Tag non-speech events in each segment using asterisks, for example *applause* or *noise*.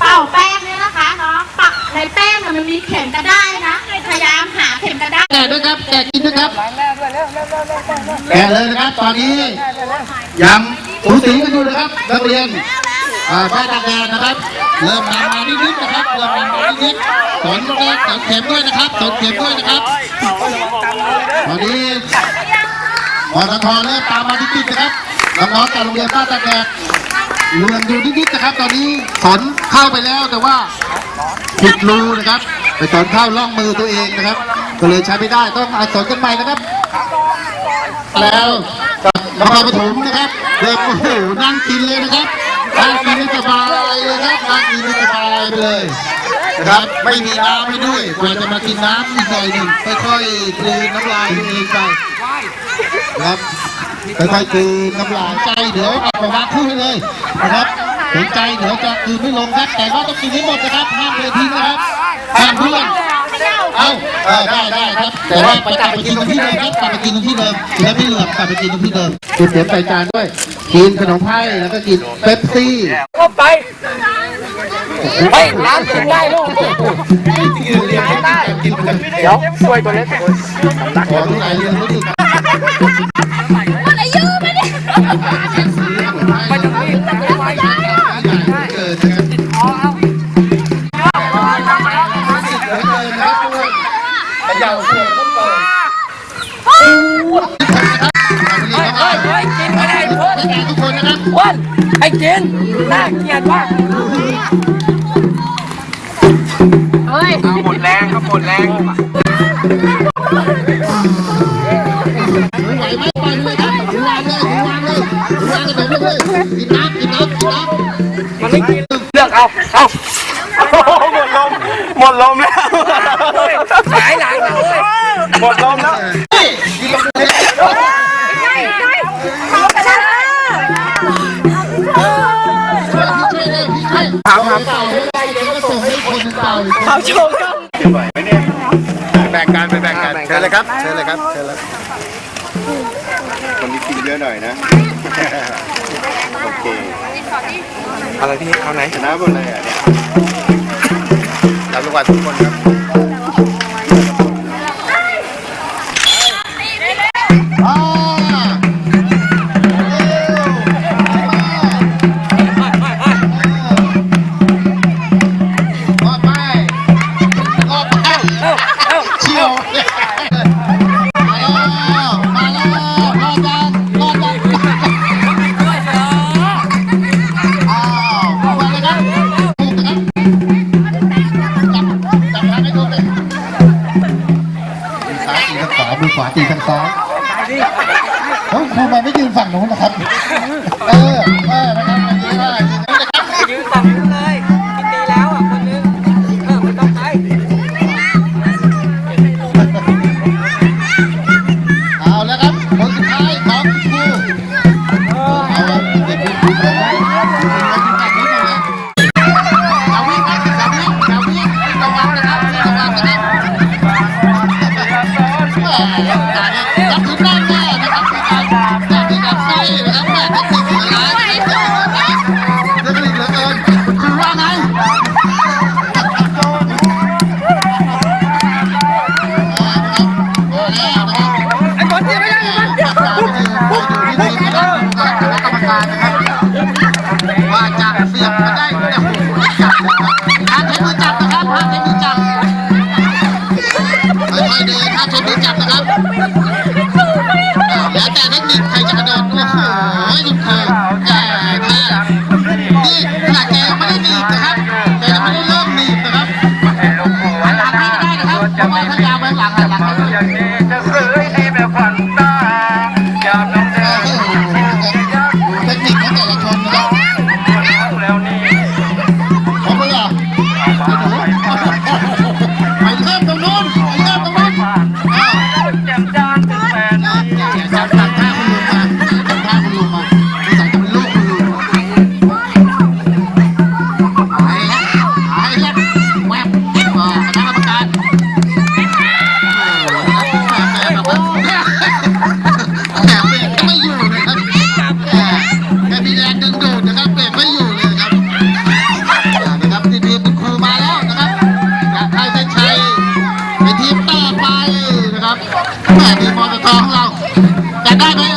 เป่าแป้งเนี่ยนะคะเนาะปักในแป้งเนี่ยมันมีเข็มกระได้ายนะพยายามหาเข็มกระได้ายแกะด้วยครับแกะกินด้วยครับแกะเลยนะครับตอนนี้ยังสูสีกันอยู่นะครับนักเรียนอ่าป้ายตาแดงนะครับ เริ่มนำมานิดๆนะครับเริ่มนำมานิดๆสอนแรกสอนเข็มด้วยนะครับสอนเข็มด้วยนะครับตอนนี้มอททเริ่มตามมาติดๆนะครับน้องๆจากโรงเรียนป้าตาแดง เรือนอยู่นิดๆนะครับ ตอนนี้สอนเข้าไปแล้วแต่ว่าผิดรูนะครับ ไปสอนเข้าล่องมือตัวเองนะครับ ก็เลยใช้ไม่ได้ต้องอาสอนกันใหม่นะครับ แล้วนครปฐมนะครับเด็กโอ้โหนั่งกินเลยนะครับนั่งกินให้สบายเลยครับนั่งกินให้สบายไปเลยนะครับไม่มีน้ำให้ด้วยกว่าจะมากินน้ำอีกหน่อยหนึ่งค่อยๆกลืนน้ำลายตัวเองไปครับ ค่อยๆกลืนน้ำลายใจเดี๋ยวเอามาวางคู่ให้เลยนะครับสนใจเดี๋ยวจะกลืนไม่ลงครับแต่ว่าต้องกินให้หมดนะครับห้ามเลยทิ้งนะครับห้ามเพื่อนเอาเออได้ได้ครับ แต่ว่าไปกลับไปกินตรงที่เดิมครับกลับไปกินตรงที่เดิมแล้วไม่เหลือบกลับไปกินตรงที่เดิมกินเสียใส่จานด้วย กินขนมไผ่แล้วก็กินเป๊ปซี่เข้าไปเฮ้ยน้ำกินได้ลูกกินได้เดี๋ยวช่วยตัวเล็กขอทุกหลายเรื่องรู้สึกอะไรยืม ไม่ได้ไม่ต้องรีบเกิดนะครับขยาวขวดต้องเปิดเฮ้ยเฮ้ยเฮ้ยกินไม่ได้เพื่อนทุกคนนะครับอ้วนไอ้กินน่าเกลียดว่ะเฮ้ยหมดแรงครับหมดแรงางขนมเลยกินน้ำกินน้ำกินน้ำมันไม่กินเลือกเอาเอาหมดลมหมดลมแล้วหายหลังแล้วเว้ยหมดลมแล้วถามถามเป่าม่ได้เอาเขาโชว์กันแบ่งกันไปแบ่งกันเชิญเลยครับเชิญเลยครับเชิญเลยคนนี้กินเยอะหน่อยนะ โอเคอะไรพี่เอาไหนชนะหมดเลยอะเนี่ยรับรางวัลทุกคนครับ สุ ว่าจะเสียบมาได้แต่หูจับห้าใช้มือจับนะครับห้าใช้มือจับค่อยๆเดินห้ามใช้มือจับนะครับแล้วแต่เทคนิคใครจะกระโดดโอ้โหคุณครูแก่แม่นี่ขนาดแกยังไม่ได้หนีบนะครับแกยังไม่ได้เริ่มหนีบนะครับหันหลังให้ก็ได้นะครับเพราะว่าถ้ายาวไปหลังหันหลังให้ Chicago *laughs*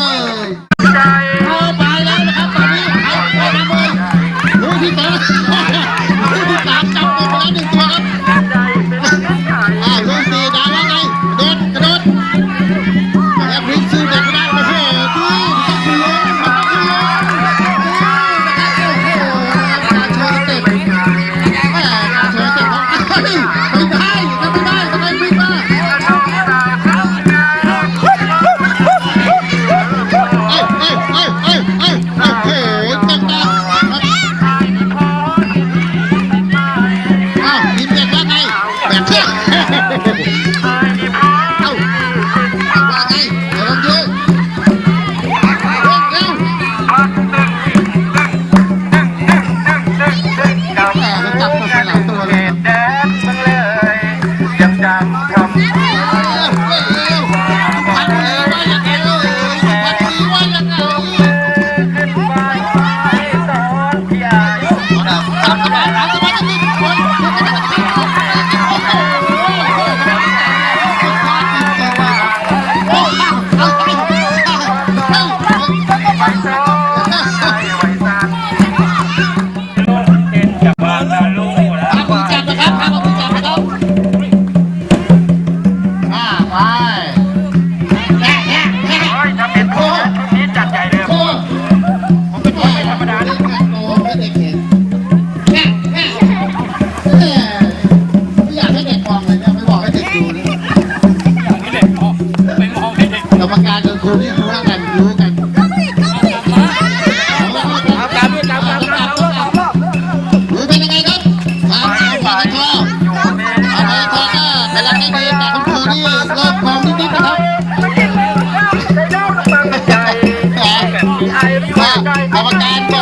I'm a Abacate.